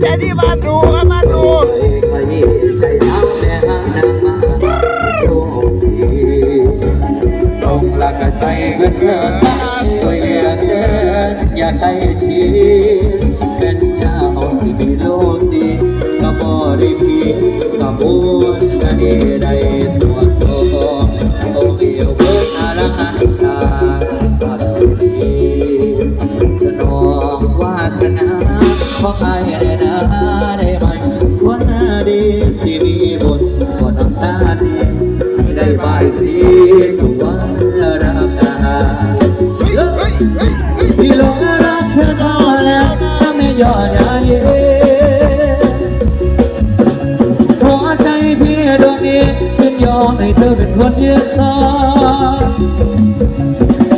ใจที่บ้านดูครับบ้านดูใจน้ำแม่หานามาโอ้ดีส่งละก็ใส่เงินเงินสวยเลียนเดินอยากให้ชีเป็นเจ้าสิมีโลกดีก็บ่ได้พีก็บวนก็ได้ได้ตัวโซโอเดียว ของไอ้ได้นาได้ไหมวันดีสิมีบุญบนสาดีที่ได้บายสีสวรรค์รักตาที่ลงรักเธอก็แล้วถ้าไม่ยอดยาเยหัวใจพี่ดวงนี้เป็นยอมให้เธอเป็นคนเยึดครอ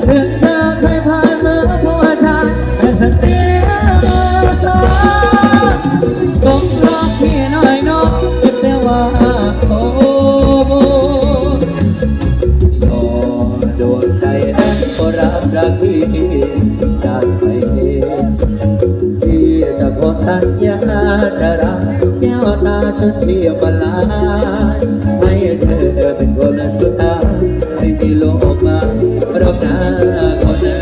ถึงเธอเคยผ่านมือผู้ชายแต่สติ รับรักพี่ได้ไปเองที่จะขอสัญญาจะรักแก้วตาจนเทียบลาให้เธอเป็นคนสุดท้ายไม่มีโลกมาเพราะนาคนดี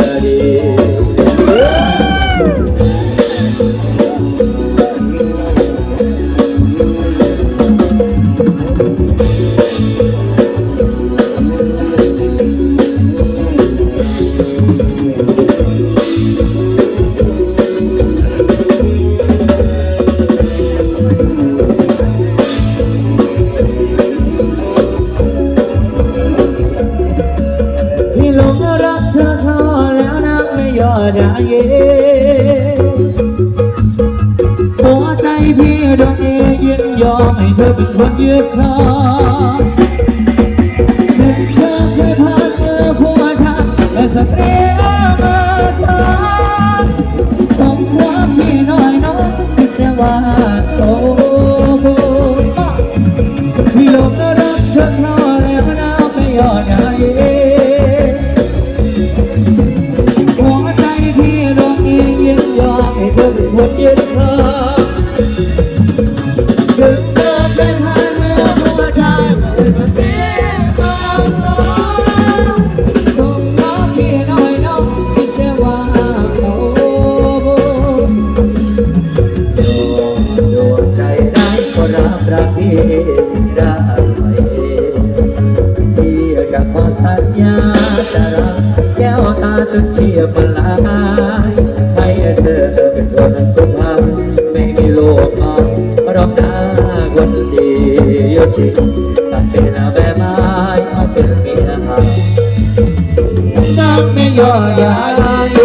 ที่ลงรักเธอเขาแล้วนักไม่ยอดยาเย่หัวใจพี่ดวงนี้ยินยอมให้เธอเป็นคนยึดครองถึงเธอเคยผ่านมือผู้ชายและสตรี ห้เธอเป็นคนยึดครอถึงเธอเป็นหายเมื่อหัวใจไม่สติมาสอนส่งรักพี่น้อยน้องที่เสียว่าโอ้โหดวงใจนั้ก็รับรักพี่ได้ไหมพี่จะขอสัญญาจะรักแก้วตาจนเชียบลา เป็นแม่ไม่มาเป็นเมียน้ำไม่ย่อยาลาย